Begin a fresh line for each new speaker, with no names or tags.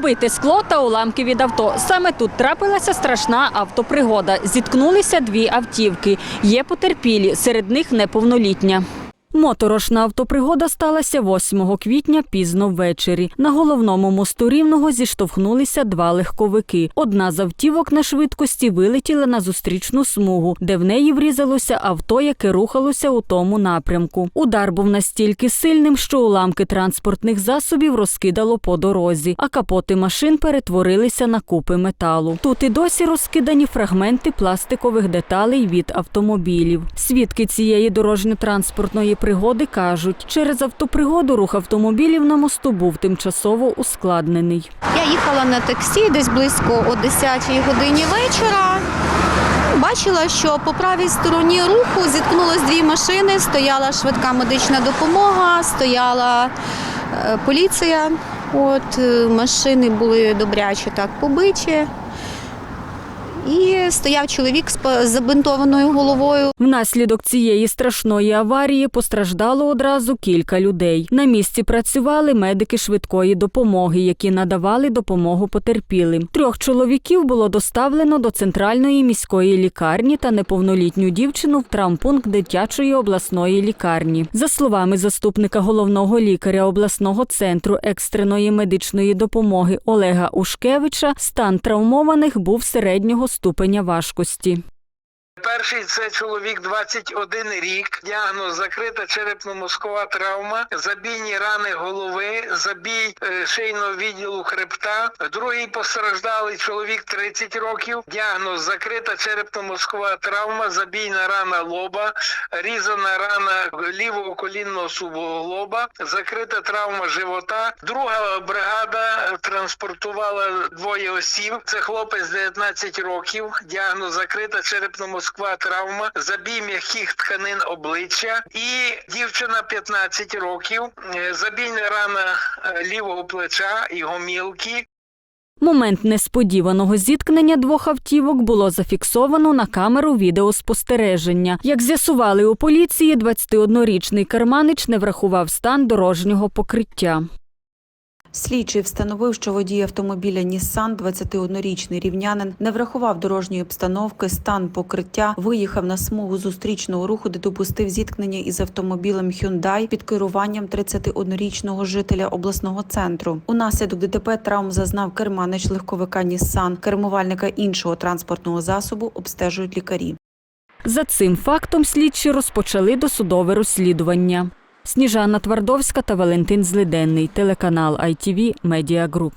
Побите скло та уламки від авто. Саме тут трапилася страшна автопригода. Зіткнулися дві автівки. Є потерпілі, серед них неповнолітня. Моторошна автопригода сталася 8 квітня пізно ввечері. На головному мосту Рівного зіштовхнулися два легковики. Одна з автівок на швидкості вилетіла на зустрічну смугу, де в неї врізалося авто, яке рухалося у тому напрямку. Удар був настільки сильним, що уламки транспортних засобів розкидало по дорозі, а капоти машин перетворилися на купи металу. Тут і досі розкидані фрагменти пластикових деталей від автомобілів. Свідки цієї дорожньо-транспортної пригоди кажуть, через автопригоду рух автомобілів на мосту був тимчасово ускладнений.
Я їхала на таксі десь близько о 10 годині вечора. Бачила, що по правій стороні руху зіткнулось дві машини. Стояла швидка медична допомога, стояла е, поліція. От е, машини були добряче так побиті. І стояв чоловік з забинтованою головою.
Внаслідок цієї страшної аварії постраждало одразу кілька людей. На місці працювали медики швидкої допомоги, які надавали допомогу потерпілим. Трьох чоловіків було доставлено до центральної міської лікарні та неповнолітню дівчину в травмпункт дитячої обласної лікарні. За словами заступника головного лікаря обласного центру екстреної медичної допомоги Олега Ушкевича, стан травмованих був середнього ступеня важкості.
Перший це чоловік 21 рік. Діагноз закрита черепно-мозкова травма, забійні рани голови, забій е, шийного відділу хребта. Другий постраждалий чоловік 30 років. Діагноз закрита черепно-мозкова травма, забійна рана лоба, різана рана лівого колінного суглоба, закрита травма живота. Друга бригада транспортувала двоє осіб. Це хлопець 19 років. Діагноз закрита черепно-мозкова травма, забій м'яких тканин обличчя і дівчина 15 років, е, забійна рана е, лівого плеча і гомілки.
Момент несподіваного зіткнення двох автівок було зафіксовано на камеру відеоспостереження. Як з'ясували у поліції, 21-річний керманич не врахував стан дорожнього покриття.
Слідчий встановив, що водій автомобіля Нісан, 21-річний рівнянин, не врахував дорожньої обстановки, стан покриття, виїхав на смугу зустрічного руху, де допустив зіткнення із автомобілем Hyundai під керуванням 31-річного жителя обласного центру. Унаслідок ДТП травм зазнав керманич легковика Нісан, кермувальника іншого транспортного засобу обстежують лікарі.
За цим фактом слідчі розпочали досудове розслідування. Сніжана Твардовська та Валентин Злиденний, телеканал ITV Media Group.